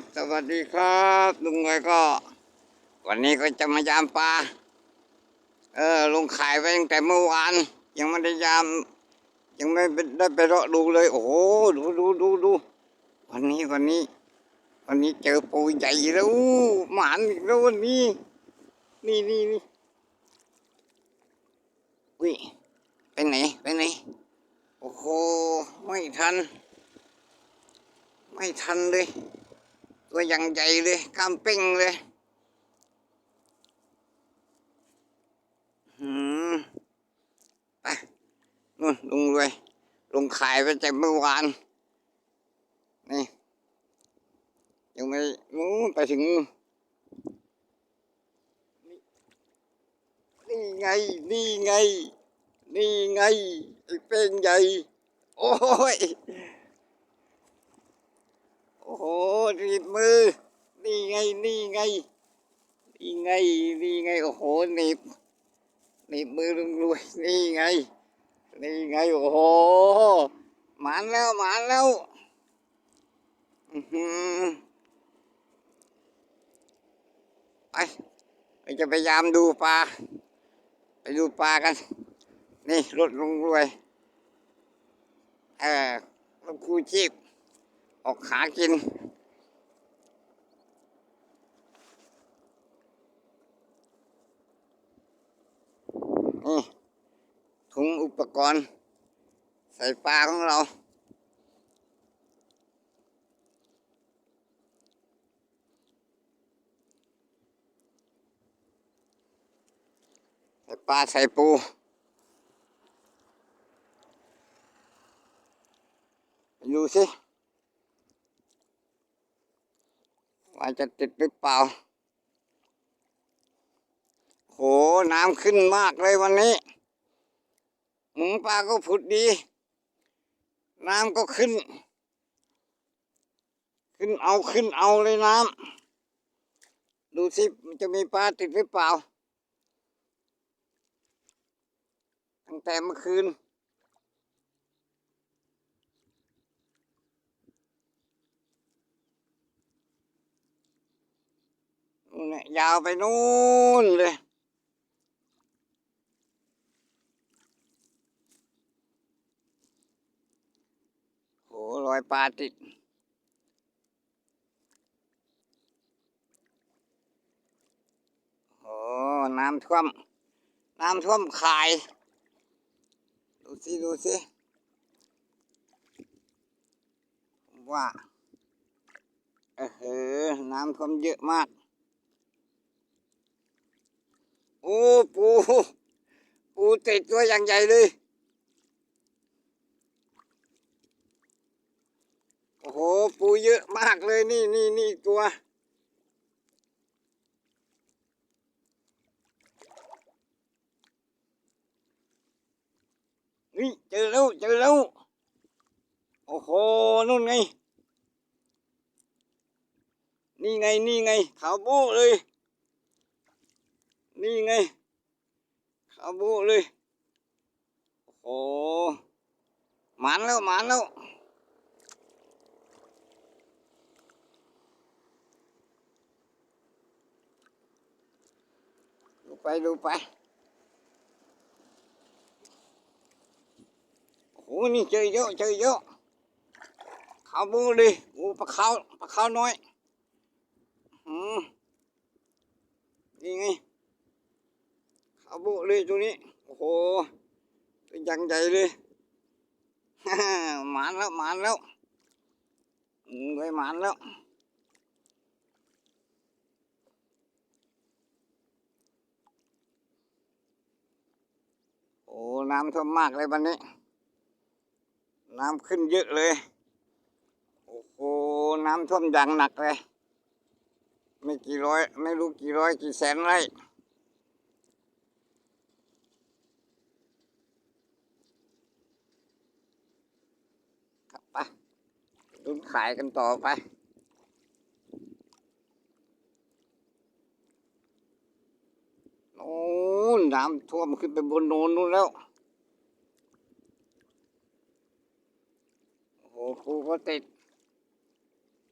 บสวัสดีครับลุงไงก็ วันนี้ก็จะมายามปลาเออลงขายไว้ตั้งแต่เมื่อวานยังไม่ได้ยาม ยังไม่ได้ไปเลาะดูเลย โอ้โหดูดูดูดูวันนี้วันนี้ วันนี้เจอปูใหญ่แล้วหมานอีกแล้ววันนี้ นี่นี่นี่อุ้ยไปไหนไปไหนโอ้โหไม่ทัน ไม่ทันเลย ตัวอย่างใหญ่เลยกล้ามเป้งเลยหืมไปนู่นลุงรวยลงขายไปแต่เมื่อวาน นี่ ยังไม่นู้นไปถึง นี่ไง นี่ไง นี่ไงไอ้เป้งใหญ่ โอ้ย โอ้โหรีบมือ นี่ไง นี่ไง นี่ไง นี่ไง โอ้โหหนีบหนีบมือลุงรวย นี่ไง นี่ไง โอ้โห หมานแล้วหมานแล้วไปจะพยายามดูปลา ไปดูปลากัน นี่รถลุงรวย เออรถคูชีพ ออกหากิน นี่ถุงอุปกรณ์ ใส่ปลาของเราใส่ปลาใส่ปูดูสิ ว่าจะติดหรือเปล่า โห น้ำขึ้นมากเลยวันนี้หมูปลาก็ผุดดี น้ำก็ขึ้น ขึ้นเอาขึ้นเอาเลยน้ำ ดูสิมันจะมีปลาติดหรือเปล่า ตั้งแต่เมื่อคืน นู่นน่ะ ยาวไปนู่นเลย โหรอยปลาติดโอ้น้ำท่วม น้ำท่วมขาย ดูสิ ดูสิ ว่า เออเออน้ำท่วมเยอะมาก โอ้ปู ปูติดตัวอย่างใหญ่เลย โอ้โห ปูเยอะมากเลยนี่นี่นี่ตัวนี่เจอแล้วเจอแล้ว โอ้โหนู่นไง นี่ไงนี่ไงขาวโบ้เลย นี่ไงขาโบ้เลยโอ้หมันแล้วหมันแล้วดูไปดูไปโอ้นี่เจอเยอะเจอเยอะขาบูเลยโอ้ปลาขาวปลาขาวน้อยอืมนี่ไง ขาวบูเลยตัวนี้ โอ้โหตัวยังใหญ่เลยหมานแล้วหมานแล้วอืมเลยหมานแล้วโอ้น้ำท่วมมากเลยวันนี้ น้ำขึ้นเยอะเลย โอ้โหน้ำท่วมอย่างหนักเลย ไม่กี่ร้อย ไม่รู้กี่ร้อยกี่แสนไร่ ครับไปลุ้นขายกันต่อไป โอ้น้ำท่วมขึ้นไปบนโนนนู้นแล้ว โอ้โหปูก็ติด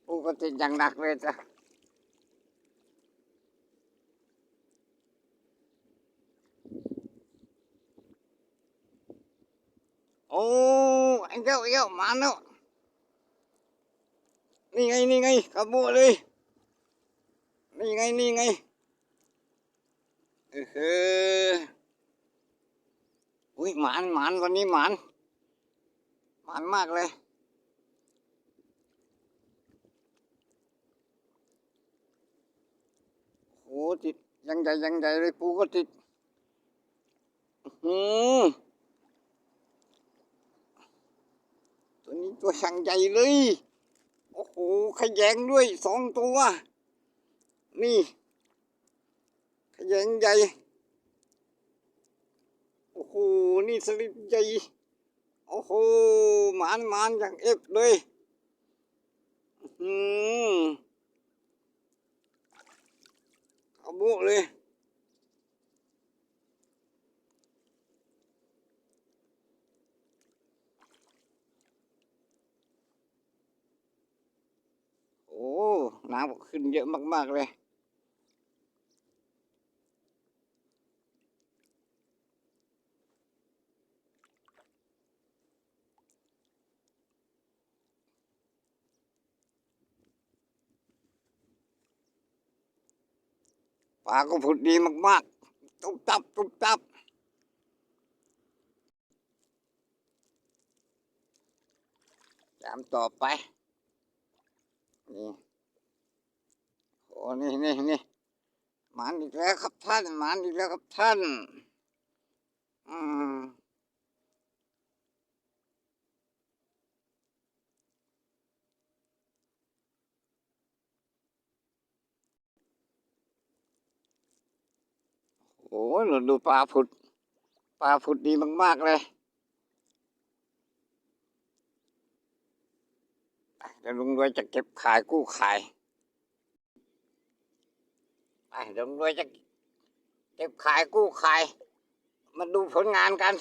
ปูก็ติดอย่างหนักเลยจ้ะ อ้ไอ้เจ้าไอ้เจ้ามาแล้วนี่ไงนี่ไงกระบุเลยนี่ไงนี่ไงเออเอออุ้ยหมานหมานวันนี้หมานหมานมากเลยโอ้ติดยังใหญ่ยังใหญ่เลยปูก็ติดอื้อหือ ตัวนี้ตัวช่างใหญ่เลย โอ้โหขยงด้วยสองตัว นี่ขยงใหญ่ โอ้โห นี่สลิดใหญ่ โอ้โหหมานหมานอย่างเอฟเลยอืมเอาบุเลย โอ้ น้ำขึ้นเยอะมาก ๆ เลยปลาก็ผุดดีมาก ๆ ตุ๊บตับ ตุ๊บตับตามต่อไป นี่ นี่นี่นี่หมานอีกแล้วครับท่านหมานอีกแล้วครับท่านอืมโอ้ยเราดูปลาผุด ปลาผุดดีมาก ๆ เลยเดี๋ยวลุงรวยจะเก็บขายกู้ขาย ไปเดี๋ยวลุงรวยจะเก็บขายกู้ขาย มาดูผลงานกัน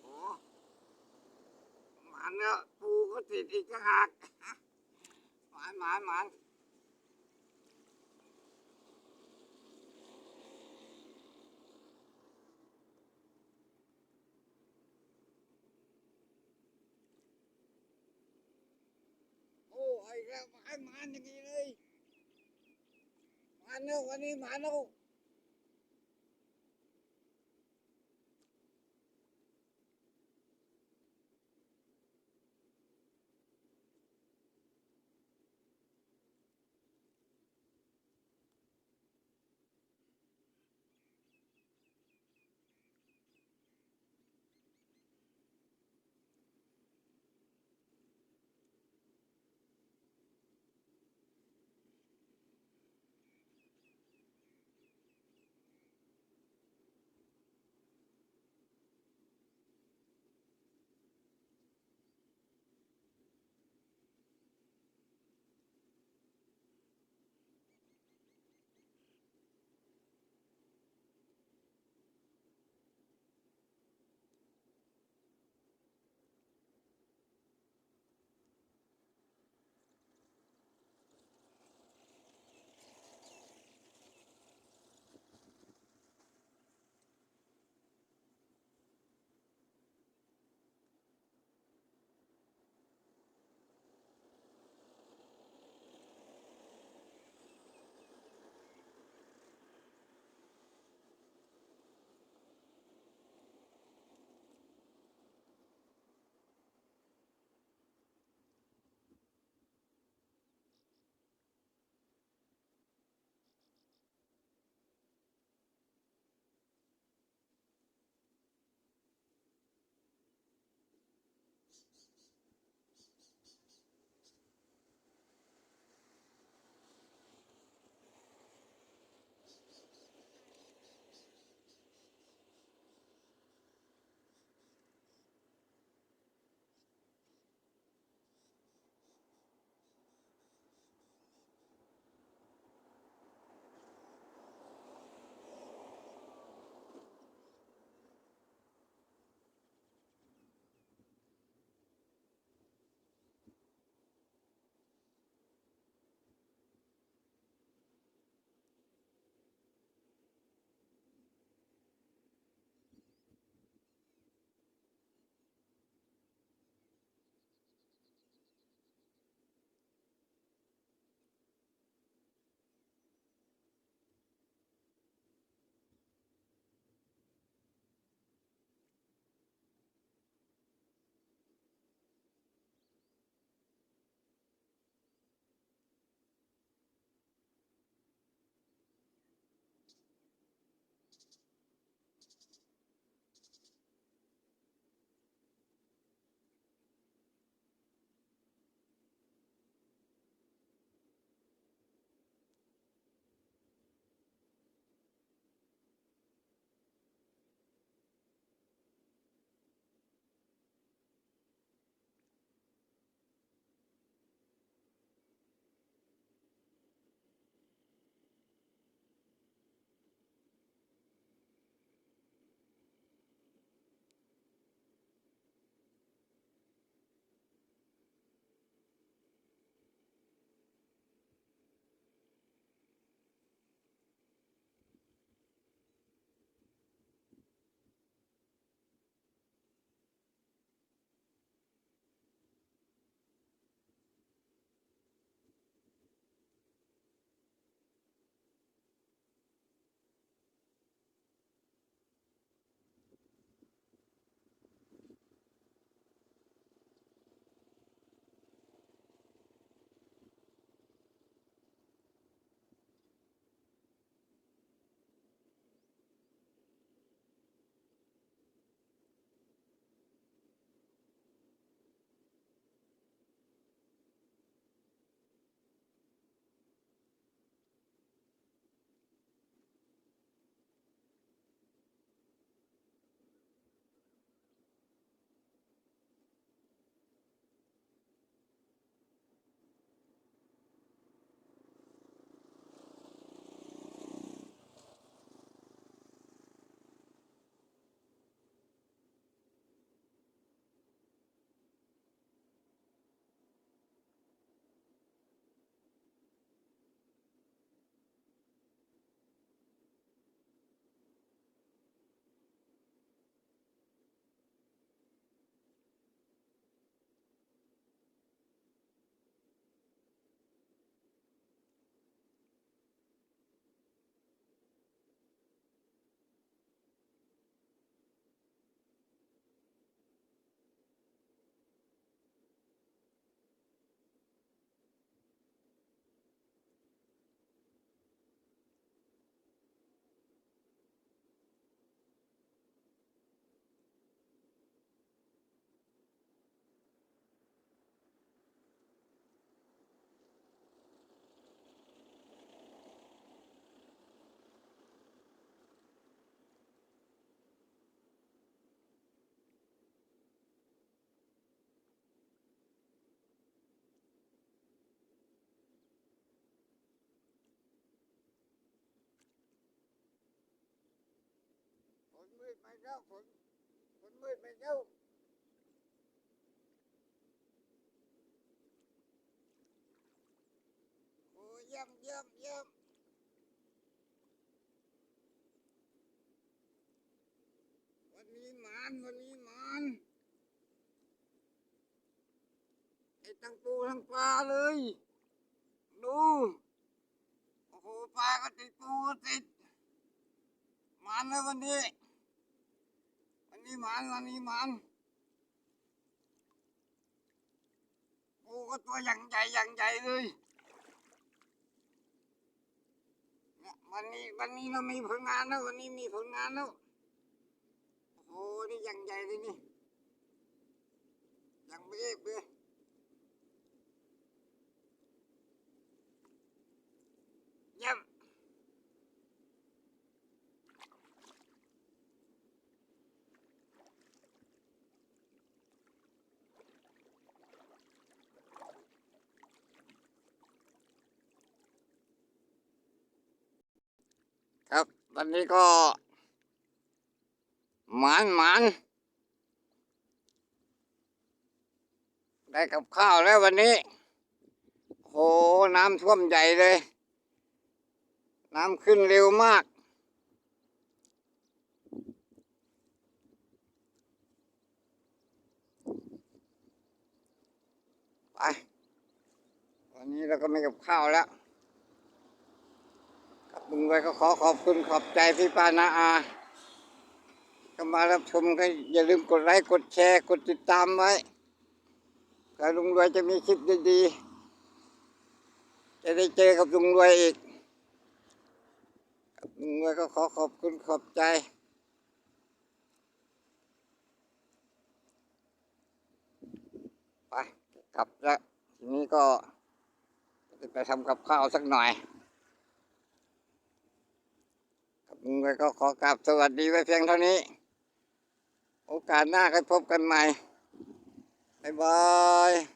โอ้หมานเนอะ ปูก็ติดอีกต่างหากหมานหมานหมานโอ้ไอ้แล้วหมานหมานอย่างนี้เลยหมานเนอะวันนี้หมานเนอะ ดไปแล้วฝนฝนมืดไปแล้วโอ้เยี่ยมเยี่ยมเยี่ยมวันนี้มานวันนี้มานไอ้ทั้งปูทั้งปลาเลย ดู โอ้โหปลาก็ติดปูก็ติดมานเลยวันนี้ นี้มันอันนี้มันปูก็ตัวอย่างใหญ่อย่างใหญ่เลยเนี่ยวันนี้วันนี้เรามีผลงานแล้ววันนี้มีผลงานแล้วโอ้นี่อย่างใหญ่เลยนี่อย่างเบ้เบ้เวันนี้ก็หมานหมานได้กับข้าวแล้ววันนี้ โห น้ำท่วมใหญ่เลย น้ำขึ้นเร็วมาก ไป วันนี้เราก็ไม่กับข้าวแล้ว ลุงไว้ก็ขอขอบคุณขอบใจพี่ป้านาอาก็มารับชมก็อย่าลืมกดไลค์กดแชร์กดติดตามไว้ถ้าลุงรวยจะมีคลิปดีๆ จะได้เจอกับลุงรวยอีกลุงรวยก็ขอขอบคุณขอบใจไปกลับแล้วทีนี้ก็จะไปทำกับข้าวสักหน่อย ครับ ลุงก็ขอกราบสวัสดีไว้เพียงเท่านี้ โอกาสหน้าค่อยพบกันใหม่ บ๊ายบาย